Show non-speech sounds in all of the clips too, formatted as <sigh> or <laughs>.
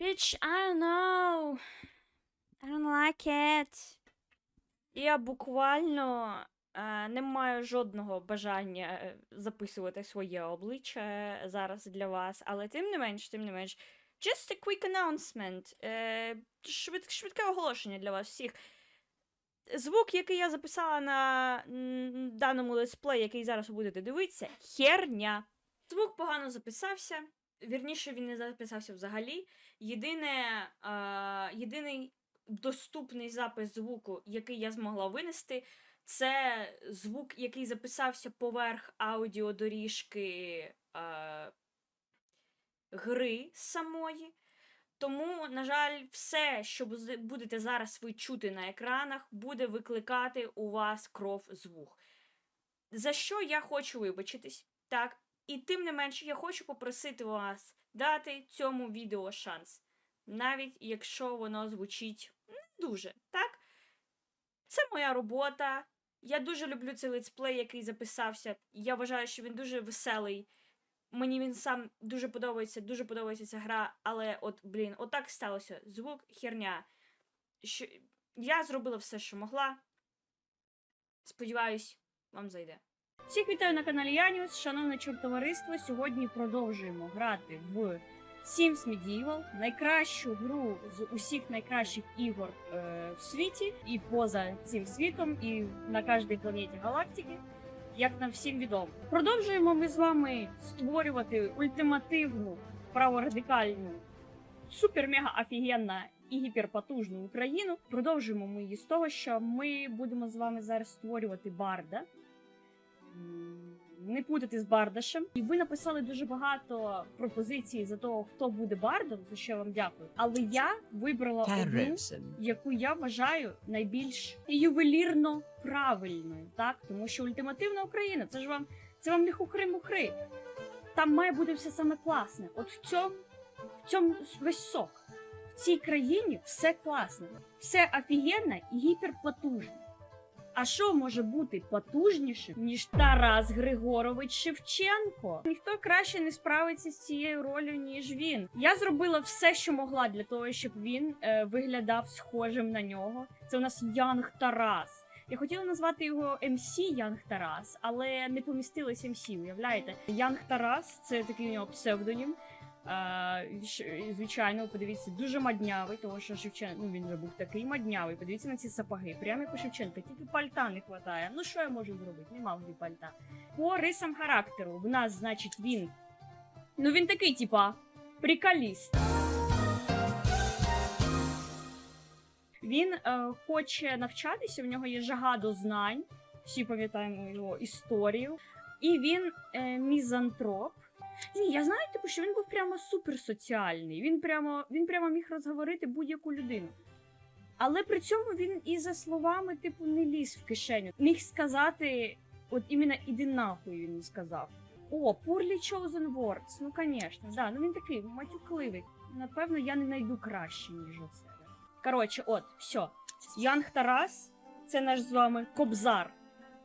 Bitch, I don't know. I don't like it. Я буквально е, не маю жодного бажання е, записувати своє обличчя зараз для вас, але тим не менш, тим не менш, just a quick announcement. Е, швид, швидке оголошення для вас всіх. Звук, який я записала на даному летсплеї, який зараз ви будете дивитися, херня. Звук погано записався. Вірніше, він не записався взагалі. Єдине, е, єдиний доступний запис звуку, який я змогла винести, це звук, який записався поверх аудіодоріжки е, гри самої. Тому, на жаль, все, що будете зараз ви чути на екранах, буде викликати у вас кров з вух. За що я хочу вибачитись, так? І тим не менше, я хочу попросити вас дати цьому відео шанс. Навіть якщо воно звучить не дуже, так? Це моя робота. Я дуже люблю цей летсплей, який записався. Я вважаю, що він дуже веселий. Мені він сам дуже подобається, дуже подобається ця гра, але от, блін, отак сталося. Звук херня. Що... Я зробила все, що могла. Сподіваюсь, вам зайде. Всіх вітаю на каналі Яніус, шановне чортовариство. Сьогодні продовжуємо грати в Sims Medieval, найкращу гру з усіх найкращих ігор е, в світі, і поза цим світом, і на кожній планеті галактики, як нам всім відомо. Продовжуємо ми з вами створювати ультимативну праворадикальну, супер-мега офігенна і гіперпотужну Україну. Продовжуємо ми її з того, що ми будемо з вами зараз створювати барда. Не путати з Бардашем. І ви написали дуже багато пропозицій за того, хто буде бардом, за що я вам дякую. Але я вибрала одну, яку я вважаю найбільш ювелірно правильною, так тому що ультимативна Україна, це ж вам це вам не хухри-мухри. Там має бути все саме класне. От в цьому в цьому весь сок. В цій країні все класне, все офігенне і гіперпотужне. А що може бути потужнішим, ніж Тарас Григорович Шевченко? Ніхто краще не справиться з цією ролью, ніж він. Я зробила все, що могла для того, щоб він е, виглядав схожим на нього. Це у нас Янг Тарас. Я хотіла назвати його МС Янг Тарас, але не помістилось МС, уявляєте? Янг Тарас це такий у нього псевдонім. Звичайно, подивіться, дуже маднявий, тому що Шевченко, ну він вже був такий маднявий. Подивіться на ці сапоги, прямо як у Шевченка, тільки пальта не вистачає. Ну що я можу зробити? Нема в пальта. По рисам характеру, в нас, значить, він. Ну він такий, типа, приколіст. Він е, хоче навчатися, в нього є жага до знань. Всі пам'ятаємо його історію. І він е, мізантроп. Ні, я знаю, типу, що він був прямо суперсоціальний. Він прямо, він прямо міг розговорити будь-яку людину. Але при цьому він і за словами, типу, не ліз в кишеню. Міг сказати, от іменно іди нахуй він сказав. О, Poorly Chosen Words. Ну, звісно, да. Ну він такий матюкливий. Напевно, я не знайду краще, ніж оце. Коротше, от, все. Янг Тарас, це наш з вами Кобзар.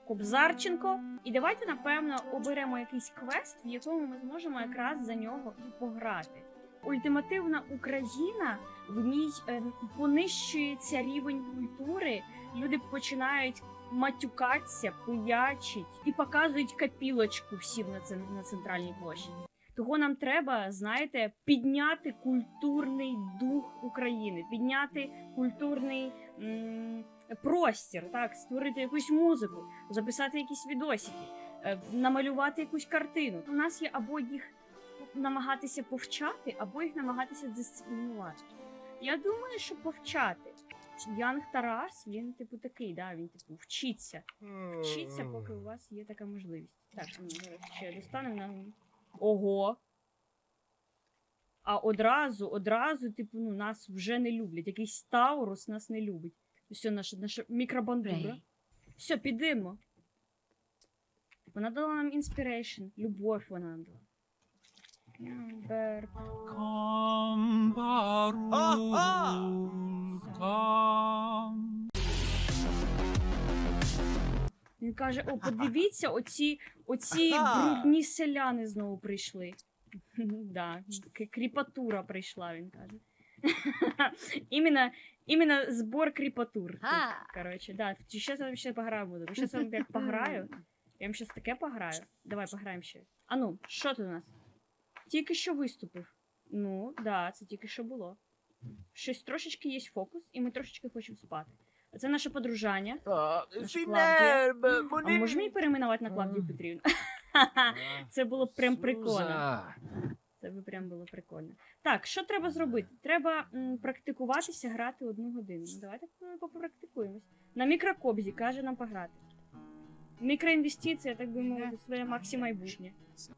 Кобзарченко. І давайте, напевно, оберемо якийсь квест, в якому ми зможемо якраз за нього і пограти. Ультимативна Україна в ній е, понищується рівень культури. Люди починають матюкатися, пиячить і показують капілочку всім на, на центральній площі. Того нам треба, знаєте, підняти культурний дух України, підняти культурний м- простір, так, створити якусь музику, записати якісь відосики, е, намалювати якусь картину. У нас є або їх намагатися повчати, або їх намагатися дисциплінувати. Я думаю, що повчати. Янг Тарас, він, типу, такий, да, він типу вчиться. Вчиться, поки у вас є така можливість. Так, ну, зараз ще достанемо на. Ого. А одразу, одразу, типу, ну, нас вже не люблять. Якийсь Таурус нас не любить. Все, наша, наша мікробандура. Все, підемо. Вона дала нам інспірейшн. Любов вона нам дала. Він каже: о, подивіться, оці, оці брудні селяни знову прийшли. <laughs> да, кріпатура прийшла, він каже. <laughs> іменно, іменно збор кріпатур. тут, А. Коротше, да. Сейчас я вам ще пограю буду. Щас я вам як <laughs> пограю. Я вам щас таке пограю. Давай пограємо ще. А ну, що тут у нас? Тільки що виступив. Ну, да, це тільки що було. Щось трошечки є фокус, і ми трошечки хочемо спати. Це наше подружання. Наша Клавдія. А можемо її перейменувати на Клавдію Петрівну? <laughs> Це було б прям прикольно. Це би прям було прикольно. Так, що треба зробити? Треба м, практикуватися грати одну годину. Ну, давайте е, попрактикуємось. На мікрокобзі каже нам пограти. Мікроінвестиція, так би мовити, своє максі майбутнє.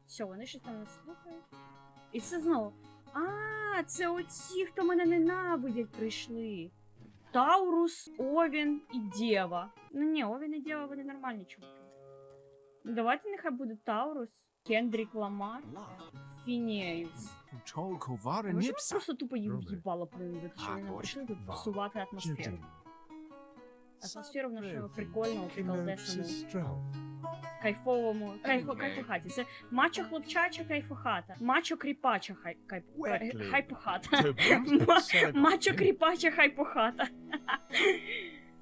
Все, вони щось там нас слухають. І це знову. А, це оці, хто мене ненавидять, прийшли. Таурус, Овін і Дєва. Ну ні, Овін і Дєва, вони нормальні чуваки. Ну, давайте нехай буде Таурус, Кендрік Ламар, Фінеюс. Чол ковара Може, ніпса. просто тупо їм Роби. в'їбало плюнути, що А, вони боже, прийшли тут вау. псувати атмосферу. Атмосферу в нашого прикольного, приколдесному, кайфовому, кайфо, кайфохаті. Це мачо хлопчача кайфохата, мачо кріпача хай, Wetley. хайпохата. <laughs> Мачо кріпача хайпохата. <laughs>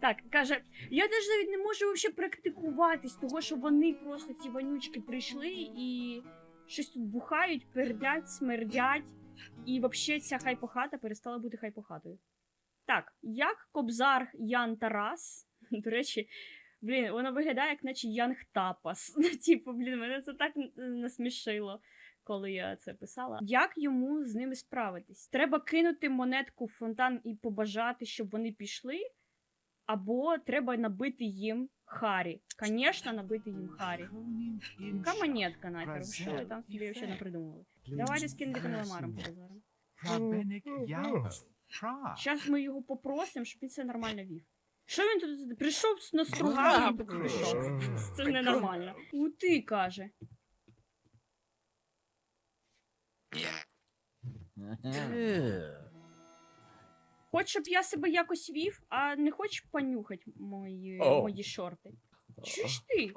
Так, каже, я теж навіть не можу вообще практикуватись, того що вони просто ці вонючки прийшли і щось тут бухають, пердять, смердять, і вообще ця хайпохата перестала бути хайпохатою. Так, як Кобзар Ян Тарас, <laughs> до речі, блін, вона виглядає, як наче Янг Тапас. <laughs> Ну, типу, блін, мене це так насмішило коли я це писала. Як йому з ними справитись? Треба кинути монетку в фонтан і побажати, щоб вони пішли, або треба набити їм Харі. Звісно, набити їм Харі. Яка монетка нахер? Що ви там собі ще не придумали? Давайте з Кендриком Ламаром. Рабиник. Зараз ми його попросимо, щоб він це нормально вів. Що він тут прийшов на і пішов? Це ж ненормально. У ти каже. Хоч, щоб я себе якось вів, а не хочеш понюхати мої, О. мої шорти. Чуєш ти?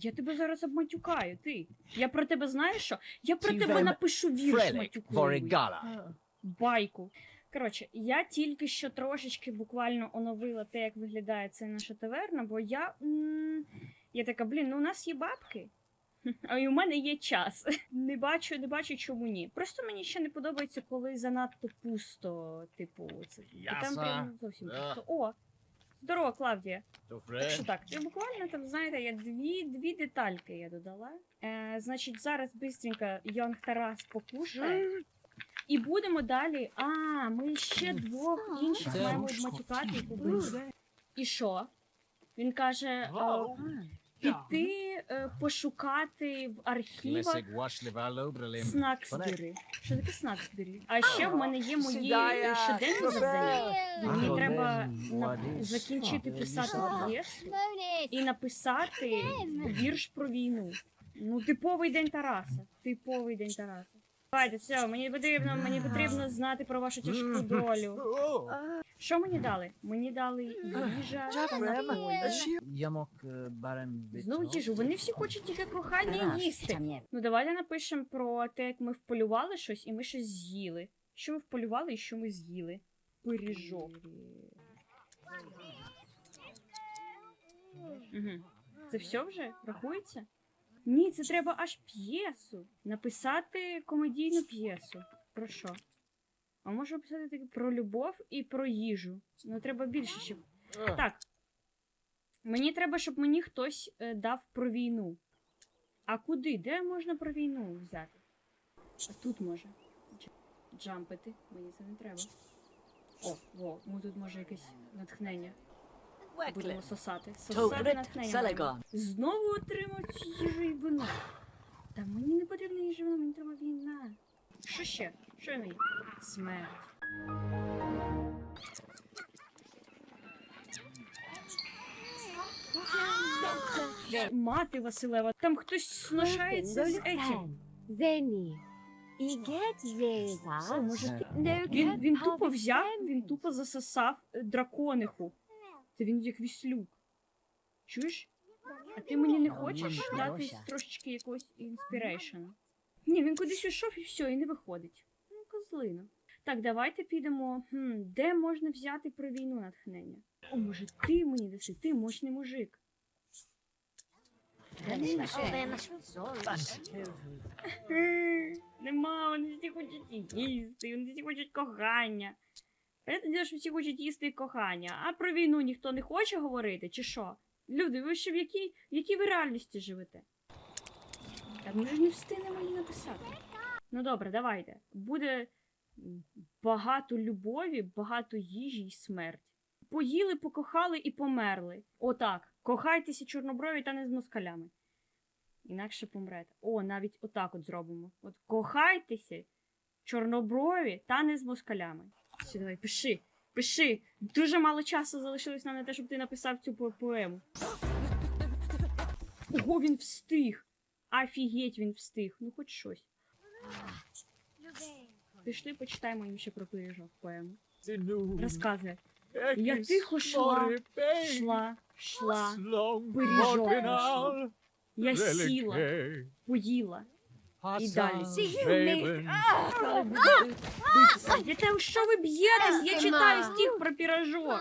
Я тебе зараз обматюкаю, ти. Я про тебе знаєш що? Я про Ті тебе напишу вірш Байку. Коротше, я тільки що трошечки буквально оновила те, як виглядає ця наша таверна, бо я. м, Я така, блін, ну у нас є бабки. А й у мене є час. <laughs> Не бачу, не бачу, чому ні. Просто мені ще не подобається, коли занадто пусто, типу, це. І там Ясно. прям зовсім Да. пусто. О! Здорово, Клавдія. Так Добре. що так, я буквально там, знаєте, я дві, дві детальки я додала. Е, значить, зараз бистренько Йонг Тарас покушає. І будемо далі. А, ми ще двох інших Це маємо матюкати і побити. І що? Він каже: е, піти е, пошукати в архівах вашлива Що таке Снаксбері? А ще в мене є мої е, щоденні завдання. Мені треба на- закінчити писати п'єсу і написати вірш про війну. Ну, типовий день Тараса. Типовий день Тараса. Давайте, все, мені потрібно, мені потрібно знати про вашу тяжку долю. Що мені дали? Мені дали їжа та напої. Ямок е, барем Знову їжу. Вони всі хочуть тільки кохання їсти. Ну давайте напишемо про те, як ми вполювали щось і ми щось з'їли. Що ми вполювали і що ми з'їли. Пиріжок. Угу. Це все вже рахується? Ні, це треба аж п'єсу. Написати комедійну п'єсу. Про що? А можу написати таке про любов і про їжу. Ну треба більше ще. Так. Мені треба, щоб мені хтось е, дав про війну. А куди? Де можна про війну взяти? А тут може. Дж- Джампити. Мені це не треба. О, во, ну тут може якесь натхнення. Будемо сосати. Сосати натхнення. маємо. Знову отримав цю їжу і вино. Та мені не потрібна їжа, вино, мені треба війна. Що ще? Що я не? Смерть. Мати Василева, там хтось сношається з етім. Зені. Ти? No Він, він тупо взяв, він тупо засосав дракониху. Це він як віслюк. Чуєш? А ти мені не хочеш дати трошечки якогось інспірейшн? Ні, він кудись ушов і все, і не виходить. Ну, козлина. Так, давайте підемо. Хм, де можна взяти про війну натхнення? О, може, ти мені даси, ти мощний мужик. Нема, вони всі хочуть їсти, вони всі хочуть кохання. Понятне, що всі хочуть їсти кохання. А про війну ніхто не хоче говорити, чи що? Люди, ви ще в якій, в якій ви реальності живете? Та ми ж не встигнемо її написати. Ну добре, давайте. Буде багато любові, багато їжі і смерть. Поїли, покохали і померли. Отак. Кохайтеся чорноброві та не з москалями. Інакше помрете. О, навіть отак от зробимо. От кохайтеся, чорноброві та не з москалями. Все, давай, пиши, пиши. Дуже мало часу залишилось нам на те, щоб ти написав цю по- поему. Ого, він встиг. Офігеть, він встиг. Ну, хоч щось. Пішли, почитаємо їм ще про пиріжок поему. Розказує. Я тихо шла, Шла, шла, пиріжок. Я сіла, поїла. І далі. Я що ви б'єтесь? Я читаю стих про пірожок.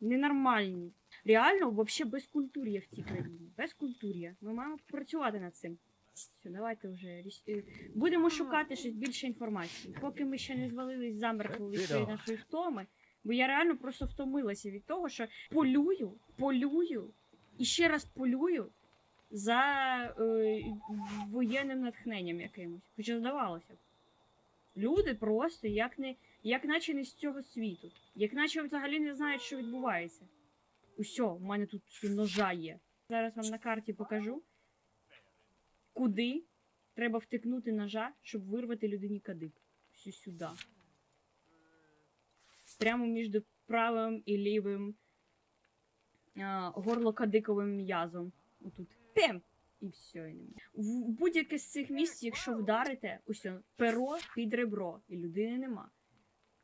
Ненормальні. Реально, взагалі безкультур'я в цій країні. Безкультур'я. Ми маємо працювати над цим. Все, давайте вже е, будемо шукати щось більше інформації. Поки ми ще не звалились замертво від цієї нашої втоми. Бо я реально просто втомилася від того, що полюю, полюю і ще раз полюю за е, воєнним натхненням якимось. Хоча здавалося б. Люди просто як не, як наче не з цього світу, як наче взагалі не знають, що відбувається. Усьо, в мене тут ножа є. Зараз вам на карті покажу, куди треба втикнути ножа, щоб вирвати людині кадик. Все сюди. Прямо між правим і лівим а, горлокадиковим м'язом. Отут. Пем! І все. В будь-яке з цих місць, якщо вдарите, усе, перо під ребро, і людини нема.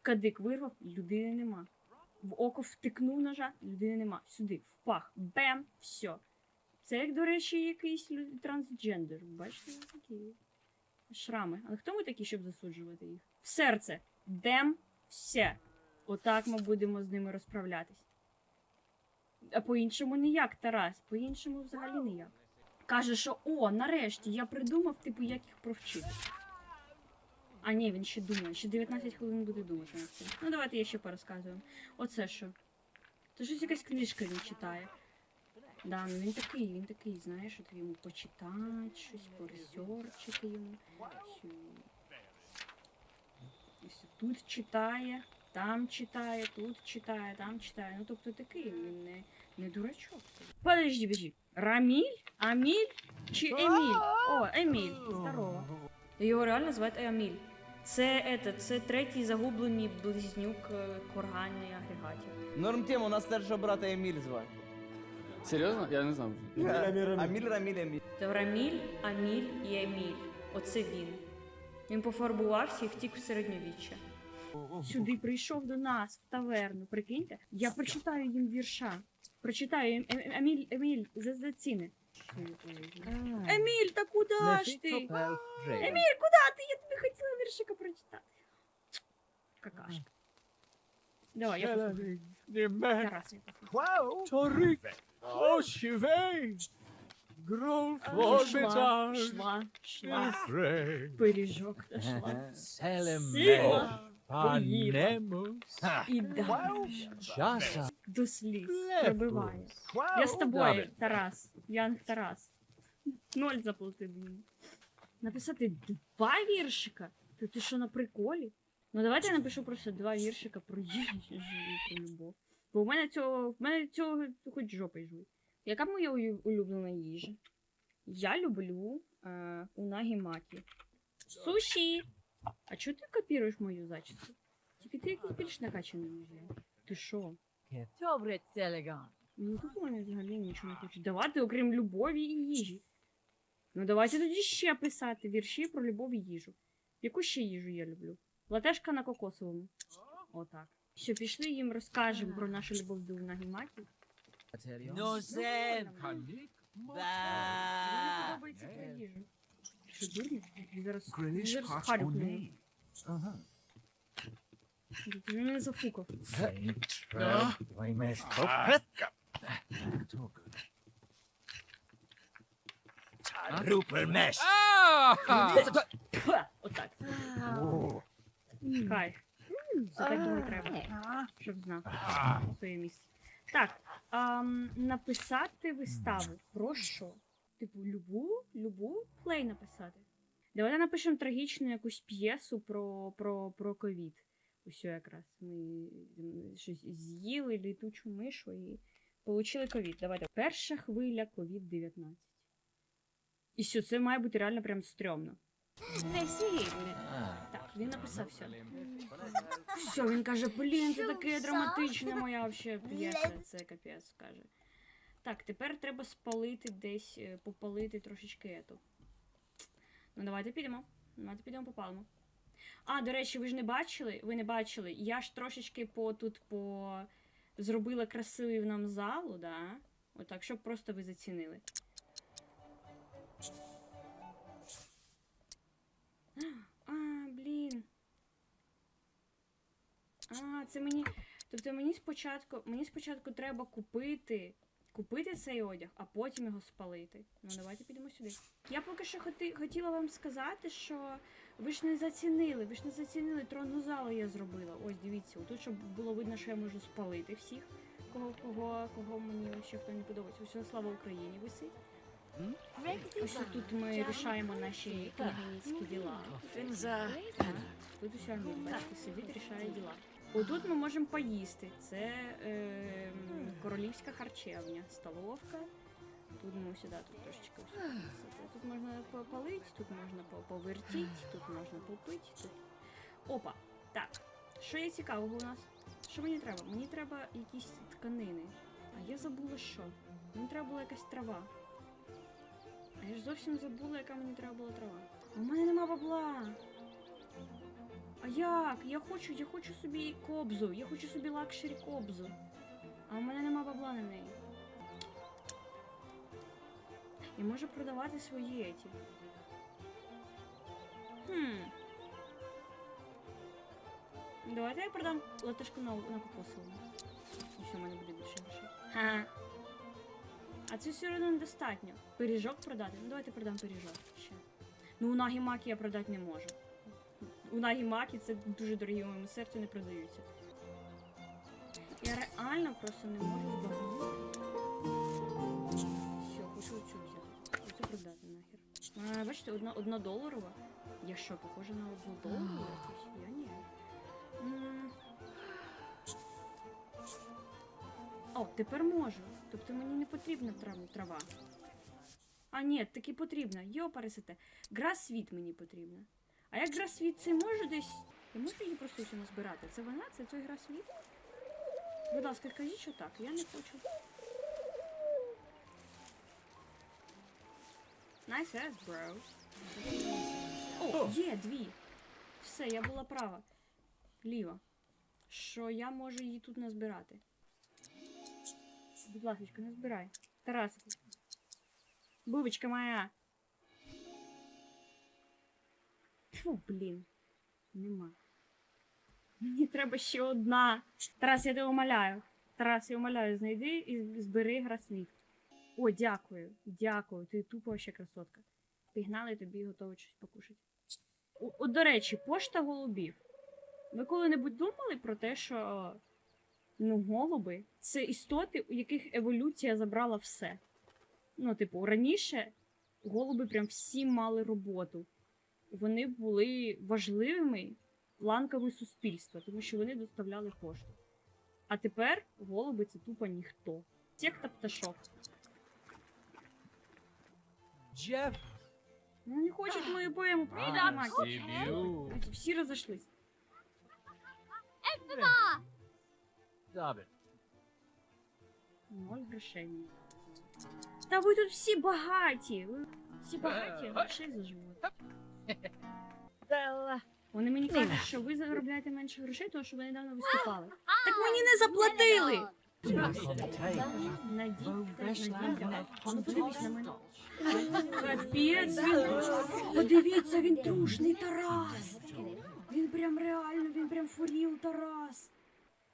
Кадик вирвав, людини нема. В око втикнув ножа, людини нема. Сюди, в пах, бем, все. Це як, до речі, якийсь лю- трансджендер. Бачите, такі шрами. Але хто ми такі, щоб засуджувати їх? В серце. Бем, все. Отак ми будемо з ними розправлятись. А по-іншому ніяк, Тарас. По-іншому взагалі ніяк. Каже, що о, нарешті я придумав, типу, як їх провчити. А ні, він ще думає, ще 19 хвилин буде думати над цим. Ну давайте я ще порозказую. Оце що? Це щось якась книжка він читає. Да, ну він такий, він такий, знаєш, от йому почитати, щось поресерчити йому. Ось Тут читає, там читає, тут читає, там читає. Ну тобто такий, він не, не дурачок. Подожди, подожди. Раміль? Аміль чи Еміль? О, Еміль. Здорово. Його реально звати Еміль. Це, это, це третій загублений близнюк е, курганний агрегатів. Норм тема, у нас старшого брата Еміль звати. Серйозно? Я не знав. Аміль Раміль Еміль. Це Раміль, Аміль і Еміль. Оце він. Він пофарбувався і втік в середньовіччя. Сюди прийшов до нас в таверну. Прикиньте, я прочитаю їм вірша. Прочитаю їм Ем- Ем- Еміль, Еміль, за, за ціни. Еміль, та куди ж ти? Еміль, куди ти? Я тобі хотіла віршика прочитати. Какашка. Давай, я послухаю. Тарас, я послухаю. Торик, ощивей, грол Шла, шла, шла. Пиріжок дошла. Селем Сила. Панемус. І далі. Часа. До сліз. Пробиває. Я з тобою, Тарас. Янг Тарас. Ноль заплатив мені. Написати два віршика? Та ти що на приколі? Ну давайте я напишу просто два віршика про їжу і про любов. Бо в мене цього, в мене цього хоч жопи жуй. Яка моя улюблена їжа? Я люблю е, унагі макі. Суші! А чого ти копіруєш мою зачіску? Тільки ти якийсь більш накачаний, ніж я. Ти що? Добре, целеган. Ну тут вони взагалі нічого не хочуть давати, окрім любові і їжі. Ну давайте тоді ще писати вірші про любов і їжу. Яку ще їжу я люблю? Латешка на кокосовому. Отак. Що, пішли їм розкажемо про нашу любов до нагіматі. Ну подобається про їжу. Що дурні? Зараз, Grillish зараз мене зафукав. Рупельмеш. Отак. Кайф. Це так і треба. Щоб знав своє місце. Так, ам, написати виставу. Про що? Типу, любу, любу плей написати. Давайте напишемо трагічну якусь п'єсу про, про, про ковід. Усьо якраз. Ми щось з'їли літучу мишу і отримали ковід. Давайте. Перша хвиля ковід-19. І що, це має бути реально прям стрьомно. Так, він написав все. Все, він каже, блін, це таке драматичне моя вообще п'єса, це капець, каже. Так, тепер треба спалити десь, е, попалити трошечки ету. Ну, давайте підемо. Давайте підемо попалимо. А, до речі, ви ж не бачили? Ви не бачили. Я ж трошечки по тут по зробила красивий нам залу, да? Отак, щоб просто ви зацінили. А, блін. А, це мені. Тобто мені спочатку, мені спочатку треба купити, купити цей одяг, а потім його спалити. Ну давайте підемо сюди. Я поки що хоти, хотіла вам сказати, що ви ж не зацінили, ви ж не зацінили тронну залу я зробила. Ось дивіться, тут щоб було видно, що я можу спалити всіх, кого, кого, кого мені ще хто не подобається. Усього слава Україні висить. Ось тут ми рішаємо наші княгинські діла. Так, Тут уся бачите, сидить, рішає діла. Отут ми можемо поїсти. Це е, королівська харчевня, столовка. Тут ми сюди тут трошечки ось. Тут можна попалити, тут можна по- повертіть, тут можна попити. Тут... Опа! Так. Що є цікавого у нас? Що мені треба? Мені треба якісь тканини. А я забула що. Мені треба була якась трава. А я ж зовсім забула, яка мені треба була трава. В мене нема бабла. А як? Я хочу, я хочу собі кобзу, я хочу собі лакшері кобзу. А в мене нема бабла на неї. І можу продавати свої еті. Хм. Давайте я продам латишку на, на кокосову. І в мене буде більше грошей. Ха. А це все одно недостатньо. Пиріжок продати? Ну давайте продам пиріжок ще. Ну у нагімакі я продати не можу. У нагімакі це дуже дорогі моєму серцю не продаються. Я реально просто не можу збагнути. Вона, бачите, одна, одна доларова. Я що, похожа на одну доларову якусь? Я ні. М. О, тепер можу. Тобто мені не потрібна трав- трава. А, ні, таки потрібна. Йо, пересете. Грасвіт мені потрібна. А як грасвіт це можу десь. Я можу її просто назбирати? Це вона? Це той грасвіт? Будь ласка, кажіть, що так. Я не хочу. Nice ass, bro. О, є дві. Все, я була права. Ліва. Що я можу її тут назбирати. Будь ласка, не збирай. Тарас. Бубочка моя. Фу, блін. Нема. Мені треба ще одна. Тарас, я тебе умоляю. Тарас, я умоляю, знайди і збери грасвіт. О, дякую. Дякую. Ти тупо ще красотка. Пігнали тобі готові щось покушати. О, о, до речі, пошта голубів. Ви коли-небудь думали про те, що ну, голуби це істоти, у яких еволюція забрала все. Ну, типу, раніше голуби прям всі мали роботу. Вони були важливими ланками суспільства, тому що вони доставляли пошту. А тепер голуби це тупо ніхто. Секта пташок. Джеф. Ну не хочуть мою поему А, приймати. Сіб'ю. Всі розійшлись. Добре. Ноль грошей. Та ви тут всі багаті. Ви всі багаті, грошей заживуть. Вони мені кажуть, що ви заробляєте менше грошей, тому що ви недавно виступали. Так мені не заплатили! Надійте, надійте. Ну подивись на мене. Капець, він... Подивіться, він трушний Тарас. Він прям реально, він прям фуріл Тарас.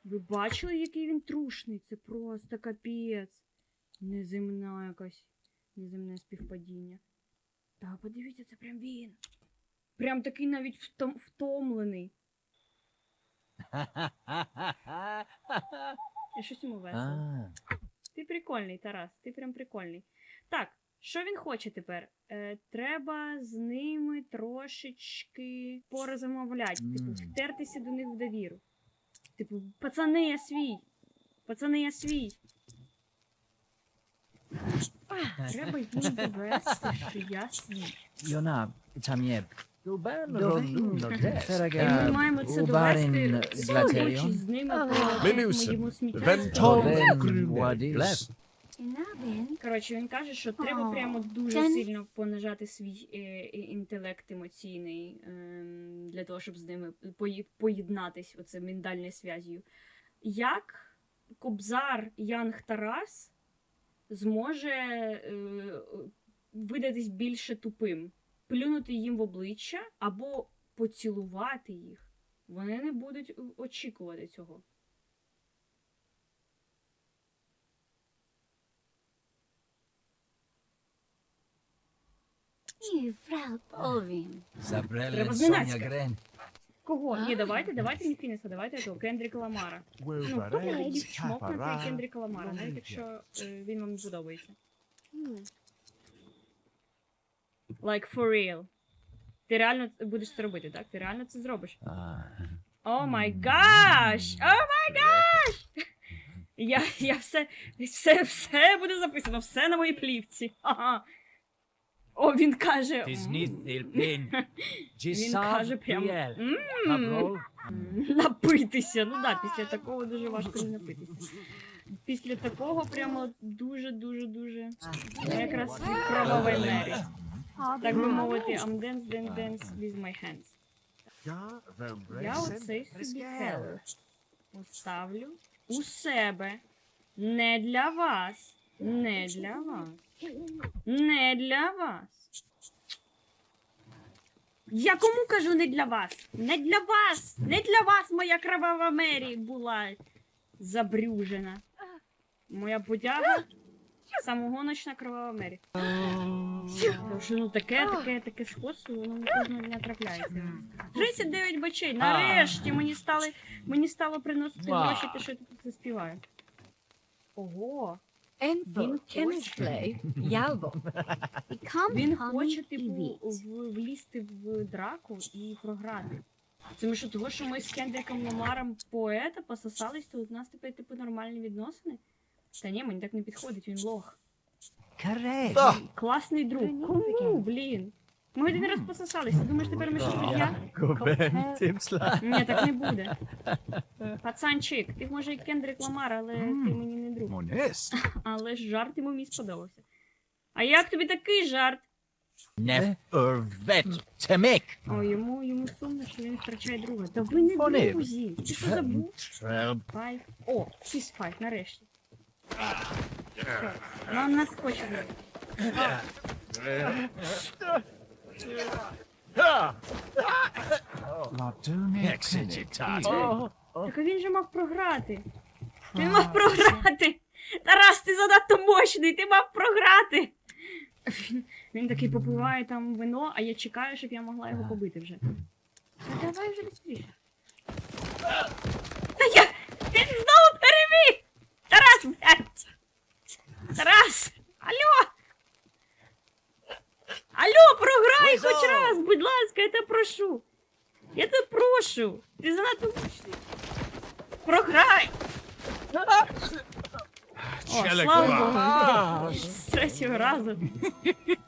Ви бачили, який він трушний? Це просто капець. Неземна якась. Неземне співпадіння. Та подивіться, це прям він. Прям такий навіть втом- втомлений. <laughs> Я щось йому весело. Ти прикольний, Тарас, ти прям прикольний. Так, що він хоче тепер? Е, треба з ними трошечки порозмовляти, типу, втертися до них в довіру. Типу, пацани, я свій. Пацани, я свій. <laughs> Треба їм довести, що я свій. Йона, там є І ми маємо це довести, спілкуючись з ними Менюсен. моєму сміття. Вентон. Овен Вадіс. Коротше, він каже, що треба прямо дуже сильно понижати свій е, е, інтелект емоційний ем, для того, щоб з ними поєднатись оце ментальною зв'язю. Як Кобзар Янг Тарас зможе е, видатись більше тупим, плюнути їм в обличчя або поцілувати їх? Вони не будуть очікувати цього. Ні, фрау Полвін. Забрели Треба Соня зненацька. Грен. Кого? Ні, давайте, давайте не Фінеса, давайте того Кендріка Ламара. Ну, хто буде чмокнути Кендріка Ламара, навіть якщо е, він вам не подобається. Like for real. Ти реально ц- будеш це робити, так? Ти реально це зробиш. О май гаш! О май гаш! Я, я все, все, все буде записано, все на моїй плівці. Ага. О, він каже. <laughs> Він каже прям. Приел. «М». Каброл. М, Напитися. Ну так, після такого дуже важко не напитися. Після такого прямо дуже, дуже, дуже. Ну, якраз від кровавої мері. Так би мовити, I'm dance, dance, dance with my hands. Я оцей собі хелер поставлю у себе. Не для вас. Не для вас. Не для вас. Я кому кажу не для вас? Не для вас! Не для вас моя кровава Мері була забрюжена. Моя подяга самогоночна кровава Мері. Тому що ну таке, таке, таке сходство, воно не кожного дня трапляється. 39 бачей. Нарешті мені стали мені стало приносити гроші, те, що я тут заспіваю. Ого. Він кенсплей, ялбо. Він хоче, <laughs> типу, в, влізти в драку і програти. Тому що того, що ми з Кендриком Ламаром поета пососались, то у нас тепер типу нормальні відносини. Та ні, мені так не підходить, він лох. Коррект. Класний друг. Кому, блін? Ми один раз пососались, ти думаєш, тепер ми? Губерн Тимсла. Ні, так не буде. Пацанчик, ти може і Кендрик Ламар, але ти мені не друг. Монес. Але ж жарт йому мій сподобався. А як тобі такий жарт? Неф Орвет Темик. О, йому, йому сумно, що він втрачає друга. Та ви не Вони. друзі. Ти що забув? Треб. Файв. О, фіст файв, нарешті. Все. Нам наскочили. Так він же мав програти. Він мав програти. Тарас, ти занадто мощний, ти мав програти. Він, він такий попиває там вино, а я чекаю, щоб я могла його побити вже. Та давай вже швидше. Та я. Він знову переміг! Тарас, блядь! Тарас! Алло! Алло, програй хоч раз, будь ласка, я тебе прошу. Я тебе прошу. Ти занадто мощний. Програй! О, слава Богу. З третього разу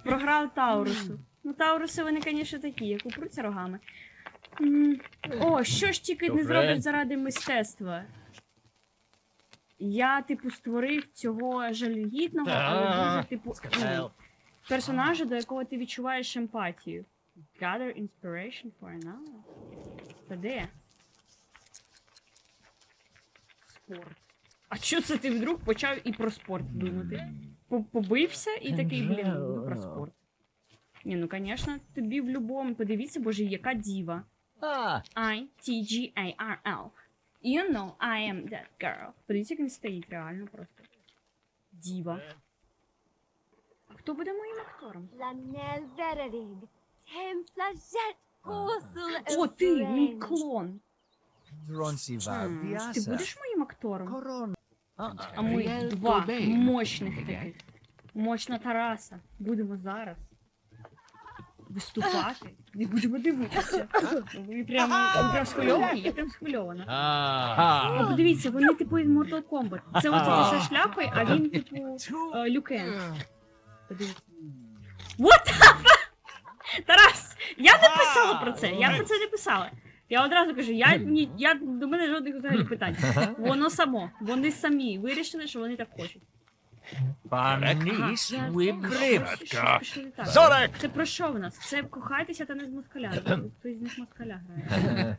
програв Таурусу. Ну, Тауруси вони, звісно, такі, як упруться рогами. М, О, що ж тільки не Добре. зроблять заради мистецтва. Я, типу, створив цього жалюгідного, але дуже, типу, ну, персонажа, до якого ти відчуваєш емпатію. Gather inspiration for another. Та де? Спорт. А що це ти вдруг почав і про спорт думати? По- Побився і такий, блін, ну про спорт. Ні, ну звісно, тобі в любому. Подивіться, боже, яка діва. А, I T G A R L. You know I am that girl. Подивіться, як він стоїть реально просто. Діва. А хто буде моїм актором? Templajet Gosul О, ти, мій клон. М, Ти будеш моїм актором? А ми два мощних таких. Мощна Тараса. Будемо зараз виступати і будемо дивитися. Ви прям, ви прям схвильовані? Я прям схвильована. Ну, подивіться, вони типу Mortal Kombat. Це оце що шляпи, а він типу е, Люкен. Подивіться. What the fuck? Тарас! Я не писала про це. Я про це не писала. Я одразу кажу, я, ні, я до мене жодних взагалі питань. Воно само. Вони самі вирішили, що вони так хочуть. Не так. Зорек! Це про що в нас? Це кохайтеся та не з москалями. Хтось з них москаля грає.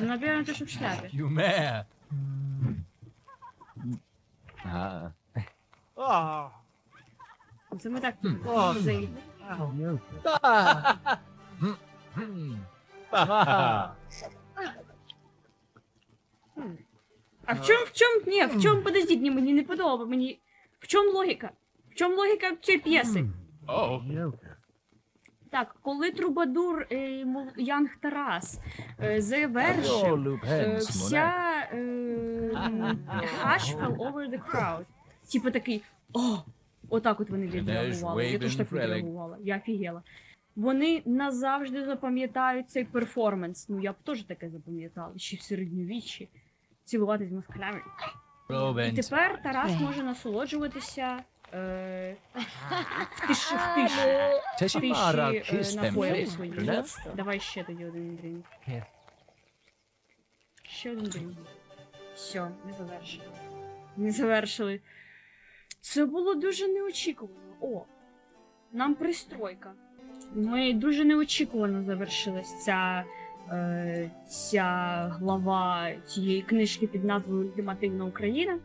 Ну, напевно, те, що в шляпі. Юме. А. Це ми так О. заїдемо. А в чому, в чому, ні, в чому, подождіть, ні, мені не подобається, мені, в чому логіка? В чому логіка цієї п'єси? Так, коли Трубадур е, Мул- Янг Тарас е, завершив е, вся е, м, hush fell over the crowd. Типу такий, о, отак от вони відреагували. Я теж так відреагувала. Я офігела. Вони назавжди запам'ятають цей перформанс. Ну я б теж таке запам'ятала, ще в середньовіччі. Цілуватись москалями. І тепер Тарас може насолоджуватися е, в тиші, в <laughs> тиші. Це ж Ти пара е, кістем. напої. Давай ще тоді один дрінк. Ще один дрінк. Все, не завершили. Не завершили. Це було дуже неочікувано. О, нам пристройка. Ми дуже неочікувано завершилась ця, е, ця глава цієї книжки під назвою Ультимативна Україна.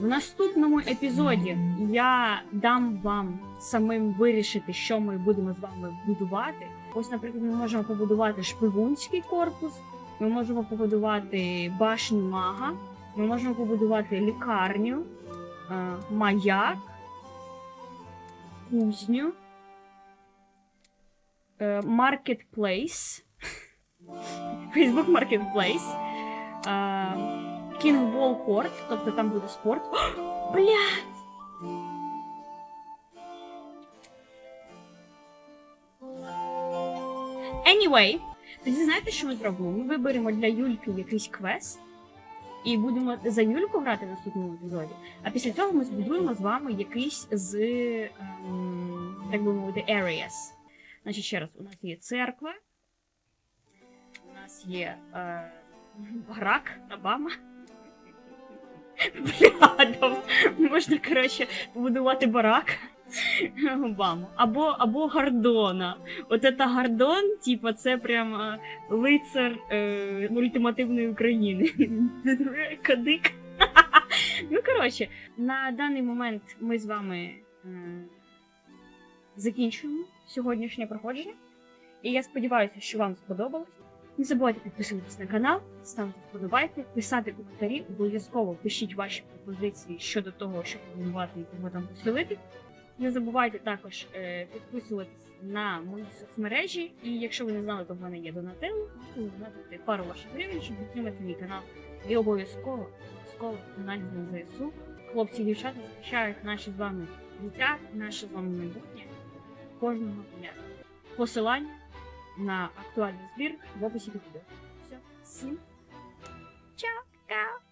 В наступному епізоді я дам вам самим вирішити, що ми будемо з вами будувати. Ось, наприклад, ми можемо побудувати шпигунський корпус, ми можемо побудувати башню мага, ми можемо побудувати лікарню, маяк, кузню, е, маркетплейс, <laughs> Facebook е, King Ball Court, тобто там буде спорт. <gasps> Блядь! Anyway, тоді знаєте, що ми зробимо? Ми виберемо для Юльки якийсь квест і будемо за Юльку грати в наступному епізоді. А після цього ми збудуємо з вами якийсь з, ем, так би мовити, areas. Значить, ще раз, у нас є церква, у нас є е, барак Обама. Бля, можна, коротше, побудувати барак <laughs> Обаму. Або, або Гордона. От це Гордон, типа, це прям е, лицар е, ультимативної України. <laughs> Кадик. <laughs> ну, коротше, на даний момент ми з вами е, закінчуємо сьогоднішнє проходження. І я сподіваюся, що вам сподобалось. Не забувайте підписуватись на канал, ставити вподобайки, писати коментарі, обов'язково пишіть ваші пропозиції щодо того, що побудувати і кого там поселити. Не забувайте також е, підписуватись на мої соцмережі. І якщо ви не знали, то в мене є Донателло, можете донатити пару ваших гривень, щоб підтримати мій канал. І обов'язково, обов'язково донатьте на ЗСУ. Хлопці і дівчата захищають наші з вами життя, наше з вами майбутнє кожного дня. Посилання на актуальний збір в описі під відео. Все, всім чао!